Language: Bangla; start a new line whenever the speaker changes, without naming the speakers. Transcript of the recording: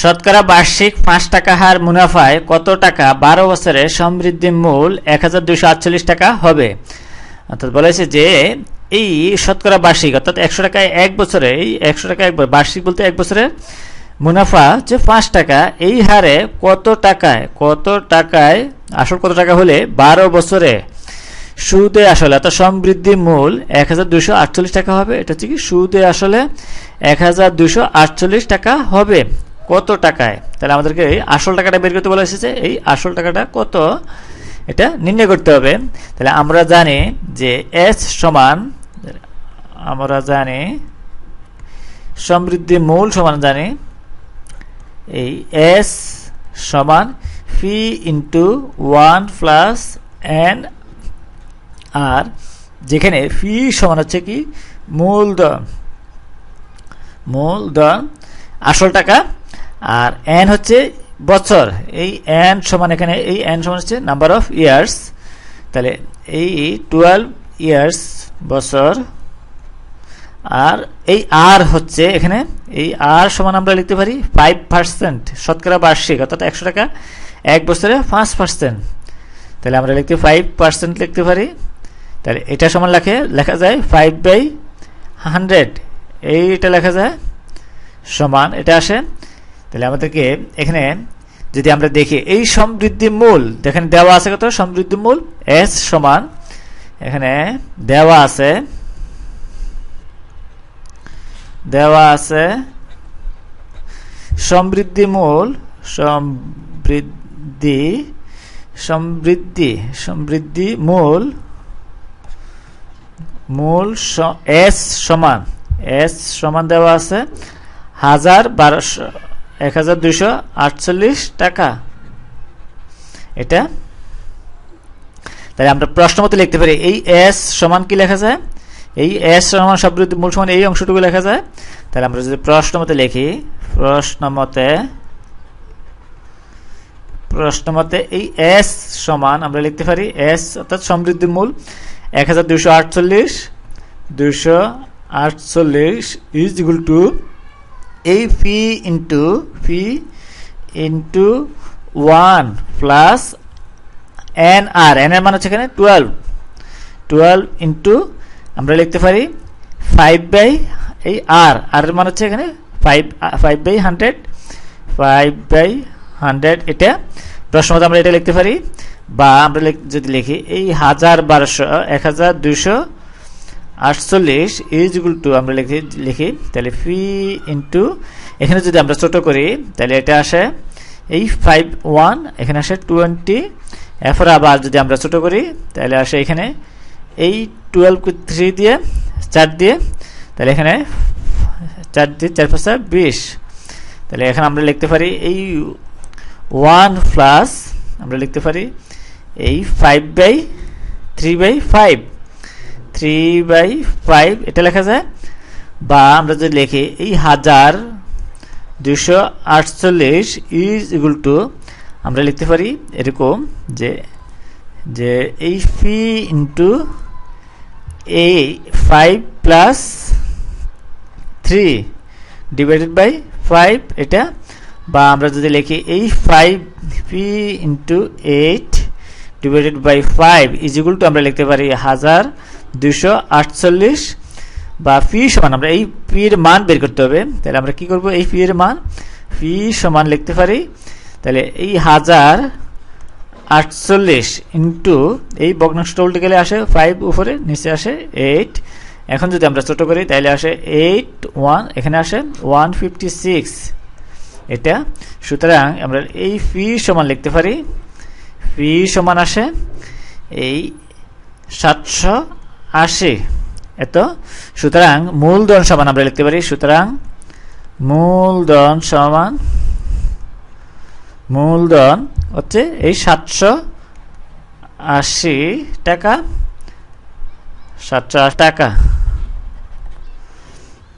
শতকরা বার্ষিক পাঁচ টাকা হার মুনাফায় কত টাকা? বারো বছরে সমৃদ্ধি মূল এক হাজার দুইশো আটচল্লিশ টাকা হবে। অর্থাৎ বলেছে যে, এই শতকরা বার্ষিক, অর্থাৎ একশো টাকায় এক বছরে, এই একশো টাকা একবার বার্ষিক বলতে এক বছরে মুনাফা হচ্ছে পাঁচ টাকা। এই হারে কত টাকায় কত টাকায়, আসল কত টাকা হলে? বারো বছরে। সুদে আসলে, অর্থাৎ সমৃদ্ধি মূল এক টাকা হবে। এটা হচ্ছে কি? সুদে আসলে এক টাকা হবে। কত টাকায়? তাহলে আমাদেরকে এই আসল টাকাটা বের করতে বলা এসেছে। এই আসল টাকাটা কত? এটা নির্ণয় করতে হবে। তাহলে আমরা জানি যে এস সমান, আমরা জানি সমৃদ্ধি মূল সমান জানি, এই এস সমান phi into one plus N R যেখানে ফি সমান হচ্ছে কি? মূলধন। মূলধন। আসল টাকা আর এন হচ্ছে বছর। এই এন সমান এখানে, এই এন সমান হচ্ছে নাম্বার অফ ইয়ার্স তাহলে এই টুয়েলভ ইয়ার্স বছর। আর এই আর হচ্ছে এখানে, এই আর সমান আমরা লিখতে পারি ফাইভ পার্সেন্ট শতকরা বার্ষিক, অর্থাৎ একশো টাকা এক বছরে পাঁচ পার্সেন্ট তাহলে আমরা লিখতে ফাইভ পার্সেন্ট লিখতে পারি। তাহলে এটা সমান লেখে, লেখা যায় ফাইভ বাই হান্ড্রেড এইটা লেখা যায়, সমান এটা আসে তাহলে আমাদেরকে এখানে যদি আমরা দেখি, এই সমৃদ্ধি মূল দেখেন দেওয়া আছে কত? সমৃদ্ধি মূল এস সমান, এখানে দেওয়া আছে দেওয়া আছে সমৃদ্ধি মূল, সমৃদ্ধি সমৃদ্ধি সমৃদ্ধি মূল মূল এস সমান এস সমান দেওয়া আছে, হাজার বারোশো এক হাজার দুইশো আটচল্লিশ টাকা। এটা? তাহলে আমরা প্রশ্ন মতো লিখতে পারি, এই এস সমান কি লেখা যায়? এই এস সমান সমৃদ্ধি মূল সমান এই অংশটুকু লেখা যায়, তাহলে আমরা যদি প্রশ্ন মতে লিখি প্রশ্ন মতে প্রশ্ন মতে এই এস সমান আমরা লিখতে পারি, এস অর্থাৎ সমৃদ্ধি মূল, এক হাজার দুইশো আটচল্লিশ দুইশো আটচল্লিশ ইজ ইকুয়াল টু এই phi into phi into one plus N R N এর মান হচ্ছে এখানে টুয়েলভ টুয়েলভ ইন্টু আমরা লিখতে পারি ফাইভ বাই এই আর আর এর মান হচ্ছে এখানে five five by hundred five by hundred এটা প্রশ্ন মতো আমরা এটা লিখতে পারি বা আমরা যদি লিখি এই হাজার বারোশো, এক হাজার দুইশো আটচল্লিশ ইজ ইকুয়াল টু আমরা লিখি লিখি, তাহলে ফি ইন্টু এখানে যদি আমরা ছোট করি, তাহলে এটা আসে, এই ফাইভ ওয়ান এখানে আসে টোয়েন্টি এরপর আবার যদি আমরা ছোট করি, তাহলে আসে এখানে, এই টুয়েলভ থ্রি দিয়ে, চার দিয়ে, তাহলে এখানে চার দিয়ে চার পাঁচটা বিশ, তাহলে এখানে আমরা লিখতে পারি এই ওয়ান প্লাস আমরা লিখতে পারি এই five by three by five three by five এটা লেখা যায়। বা আমরা যদি লিখি, এই হাজার দুশো আটচল্লিশ ইজ ইকুয়াল টু আমরা লিখতে পারি এরকম যে যে এই ফি ইন্টু এই five plus three divided by five এটা। বা আমরা যদি লিখি, এই five P into eight divided by five is equal to আমরা লিখতে পারি হাজার দুশো আটচল্লিশ বা ফি সমান, আমরা এই পি এর মান বের করতে হবে। তাহলে আমরা কি করব? এই পি এর মান, ফি সমান লিখতে পারি। তাহলে এই হাজার আটচল্লিশ ইন্টু এই ভগ্নাংশটা উল্টে গেলে আসে ফাইভ উপরে, নিচে আসে এইট এখন যদি আমরা ছোট করি, তাহলে আসে এইট ওয়ান এখানে আসে ওয়ান ফিফটি সিক্স এটা, সুতরাং আমরা এই ফি সমান লিখতে পারি। ফি সমান আসে এই সাতশো আশি এত? সুতরাং মূলধন সমান আমরা লিখতে পারি, সুতরাং মূলধন সমান মূলধন হচ্ছে এই সাতশো আশি টাকা। সাতশো আশি টাকা।